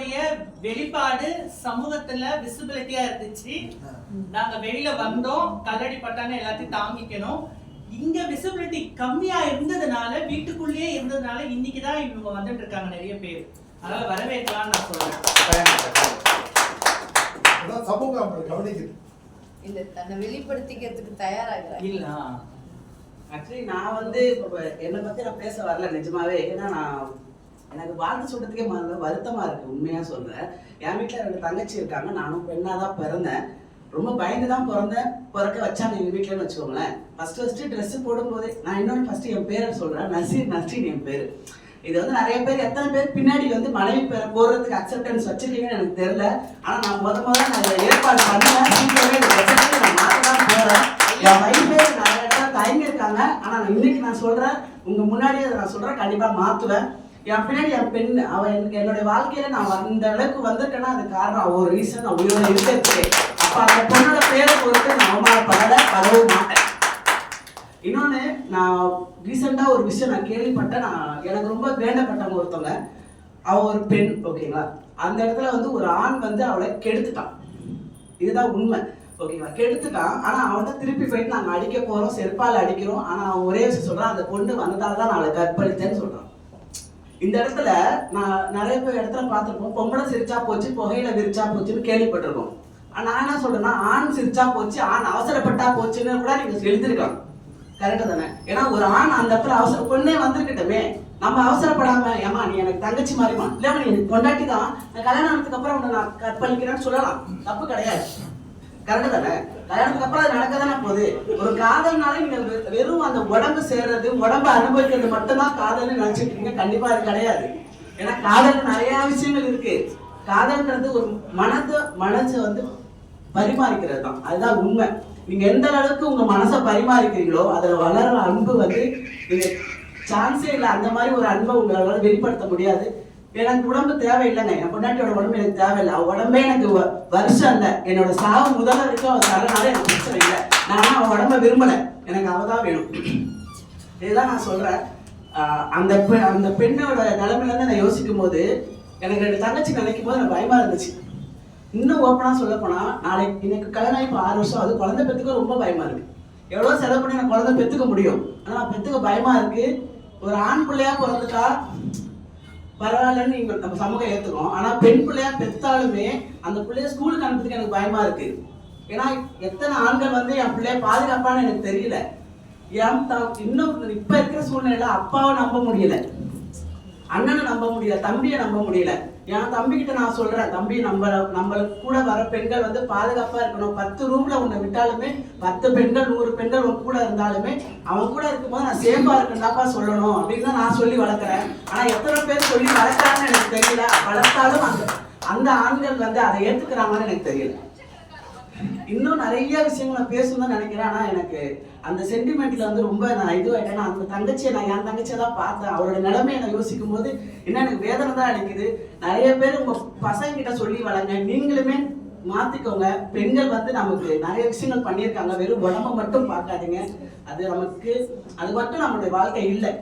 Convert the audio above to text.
எங்களுடைய வெளிப்பாடு சமூகத்துல விசிபிலிட்டியா இருந்துச்சு. நாங்க வெளியில வந்தோம் கல்லடி பட்டான எல்லாத்தையும் தாங்கிக்கணும். இங்க விசிபிலிட்டி கம்மியா இருந்ததுனால வீட்டுக்குள்ளேயே இருந்ததுனால இன்னைக்கு தான் இவங்க வந்துட்டு இருக்காங்க நிறைய பேர். அதனால வரவேற்கலாம்னு நான் சொல்றேன். சமூகம் அவங்களை கவனிக்குது. இல்ல தன்னை வெளிப்படுத்திக்கிறதுக்கு தயாராகிறாங்க இல்ல. ஆக்சுவலி நான் வந்து இப்போ என்னை பத்தி நான் பேச வரல நிஜமாவே. ஏன்னா நான் எனக்கு வாழ்த்து சொல்றதுக்கே முதல்ல வருத்தமா இருக்கு உண்மையா சொல்றேன். என் வீட்டில் ரெண்டு தங்கச்சி இருக்காங்க நானும் பெண்ணா தான் பிறந்தேன். ரொம்ப பயந்து தான் பிறந்தேன். பிறக்க வச்சாங்க எங்க வீட்டுலன்னு வச்சுக்கோங்களேன். ஃபர்ஸ்ட் ஃபர்ஸ்ட் ட்ரெஸ் போடும்போதே நான் இன்னொன்று ஃபர்ஸ்ட் என் பேரை சொல்றேன் நசீர் நசீன் என் பேரு. இது வந்து நிறைய பேர் எத்தனை பேர் பின்னாடி வந்து மனைவி பேரை போடுறதுக்கு அக்செப்டன்ஸ் வச்சிருக்கீங்கன்னு எனக்கு தெரியல. ஆனா நான் முத முத நான் இதை ஏற்பாடு பண்ணுவேன் நான் மாற்ற போகிறேன் போறேன். என் வைஃபே நிறைய இடத்துல தயங்கியிருக்காங்க ஆனா நான் இன்னைக்கு நான் சொல்றேன் உங்க முன்னாடியே நான் சொல்றேன் கண்டிப்பா மாத்துவேன். என் பின்னாடி என் பெண் அவ எனக்கு என்னுடைய வாழ்க்கையில நான் அந்த அளவுக்கு வந்திருக்கேன்னா அது காரணம் ஒரு ரீசன் நான் உயிரோட இருக்கிறதுக்கு. அப்ப அந்த பொண்ணோட பேரை பொறுத்து நான் அவமானப்படல பரவும் மாட்டேன். இன்னொன்று நான் ரீசெண்டாக ஒரு விஷயம் நான் கேள்விப்பட்டேன். நான் எனக்கு ரொம்ப வேண்டப்பட்டவங்க ஒருத்தவங்க. அவள் ஒரு பெண் ஓகேங்களா? அந்த இடத்துல வந்து ஒரு ஆண் வந்து அவளை கெடுத்துட்டான். இதுதான் உண்மை. ஓகேங்களா? கெடுத்துட்டான். ஆனா அவன்கிட்ட திருப்பி போயிட்டு நாங்கள் அடிக்க போகிறோம் செருப்பால் அடிக்கிறோம். ஆனால் அவன் ஒரே விஷயம் சொல்கிறான் அந்த பொண்ணு வந்ததால் தான் நான் அவளை கற்பழித்தேன்னு சொல்கிறான் இந்த இடத்துல நான் நிறைய பேர் இடத்துல பார்த்துருப்போம். பொம்பளை சிரிச்சா போச்சு புகையில விரிச்சா போச்சுன்னு கேள்விப்பட்டிருக்கோம். ஆனால் நான் என்ன சொல்றேன்னா ஆண் சிரிச்சா போச்சு ஆண் அவசரப்பட்டா போச்சுன்னு கூட நீங்க எழுதிருக்கலாம். கரெக்டு தானே? ஏன்னா ஒரு ஆண் அந்த இடத்துல அவசர பொண்ணே வந்திருக்கட்டுமே. நம்ம அவசரப்படாம ஏமா நீ எனக்கு தங்கச்சி மாதிரிமா இல்ல நீ எனக்கு கொண்டாட்டி தான் நான் கல்யாணம் அப்புறம் உன்னை நான் கற்பழிக்கிறேன்னு சொல்லலாம். தப்பு கிடையாது. கரெக்டு தானே? கல்யாணத்துக்கு அப்புறம் அது நடக்க தானே போகுது? ஒரு காதல்னால நீங்க வெ- வெறும் அந்த உடம்பு சேர்றது உடம்பு அனுபவிக்கிறது மட்டும்தான் காதல்னு நினைச்சிட்டு இருக்கீங்க. கண்டிப்பா அது கிடையாது. ஏன்னா காதல் நிறைய விஷயங்கள் இருக்கு. காதல்ன்றது ஒரு மனதை மனசை வந்து பரிமாறிக்கிறது தான். அதுதான் உண்மை. நீங்க எந்த அளவுக்கு உங்க மனசை பரிமாறிக்கிறீங்களோ அதுல வளர்ற அன்பு வந்து நீங்க சான்ஸே இல்லை. அந்த மாதிரி ஒரு அன்பை உங்களால் வெளிப்படுத்த முடியாது. எனக்கு உடம்பு தேவையில்லைங்க. என் பொண்டாட்டியோட உடம்பு எனக்கு தேவையில்லை. அவ உடம்பே எனக்கு வ- வருஷம் இல்லை. என்னோட சாவு முதல்ல வரைக்கும் அவ தரனால எனக்கு பிரச்சனை இல்லை. நான் அவன் உடம்ப விரும்பல. எனக்கு அவ தான் வேணும். இதுதான் நான் சொல்றேன். அந்த பெ- அந்த பெண்ணோட நிலைமையில இருந்து நான் யோசிக்கும் போது எனக்கு ரெண்டு தங்கச்சி நினைக்கும் போது எனக்கு பயமா இருந்துச்சு. இன்னும் ஓப்பனா சொல்ல போனா நாளைக்கு எனக்கு கல்யாணம் ஆகி இப்போ ஆறு வருஷம். அது குழந்தை பெற்றுக்க ரொம்ப பயமா இருக்கு. எவ்வளோ செலவு பண்ணி நான் குழந்தை பெற்றுக்க முடியும். ஆனால் நான் பெத்துக்க பயமா இருக்கு. ஒரு ஆண் பிள்ளையா பிறந்துட்டா பரவாயில்லன்னு நீங்க நம்ம சமூகம் ஏத்துக்கோம். ஆனா பெண் பிள்ளையா பெத்தாலுமே அந்த பிள்ளைய ஸ்கூலுக்கு அனுப்புறதுக்கு எனக்கு பயமா இருக்கு. ஏன்னா எத்தனை ஆண்கள் வந்து என் பிள்ளைய பாதுகாப்பான்னு எனக்கு தெரியல. ஏன் தான் இன்னும் இப்ப இருக்கிற சூழ்நிலையில அப்பாவை நம்ப முடியல. அண்ணனை நம்ப முடியல தம்பியை நம்ப முடியல. ஏன்னா தம்பிக்கிட்ட நான் சொல்றேன் தம்பி நம்ம நம்மளுக்கு கூட வர பெண்கள் வந்து பாதுகாப்பா இருக்கணும். பத்து ரூம்ல உன்னை விட்டாலுமே பத்து பெண்கள் நூறு பெண்கள் உன் கூட இருந்தாலுமே அவன் கூட இருக்கும்போது நான் சேஃபா இருக்கேன்டாப்பா சொல்லணும் அப்படின்னு தான் நான் சொல்லி வளர்க்குறேன். ஆனா எத்தனை பேர் சொல்லி வளர்க்குறாங்கன்னு எனக்கு தெரியல. வளர்த்தாலும் அந்த அந்த ஆண்கள் வந்து அதை ஏத்துக்கிறாங்கன்னு எனக்கு தெரியல. இன்னும் நிறைய விஷயங்கள் நான் நினைக்கிறேன். ஆனால் எனக்கு அந்த சென்டிமெண்ட்ல வந்து ரொம்ப நான் இதுவாயிட்டேன் அந்த தங்கச்சியை நான் என் தங்கச்சியை தான் பார்த்தேன். அவரோட நிலைமையை நான் யோசிக்கும் போது என்ன எனக்கு வேதனை தான் அடிக்குது நிறைய பேர் உங்க பசங்க கிட்ட சொல்லி வளங்க நீங்களுமே மாத்திக்கோங்க. பெண்கள் வந்து நமக்கு நிறைய விஷயங்கள் பண்ணியிருக்காங்க. வெறும் உடம்ப மட்டும் பார்க்காதீங்க. அது நமக்கு அது மட்டும் நம்மளுடைய வாழ்க்கை இல்லை.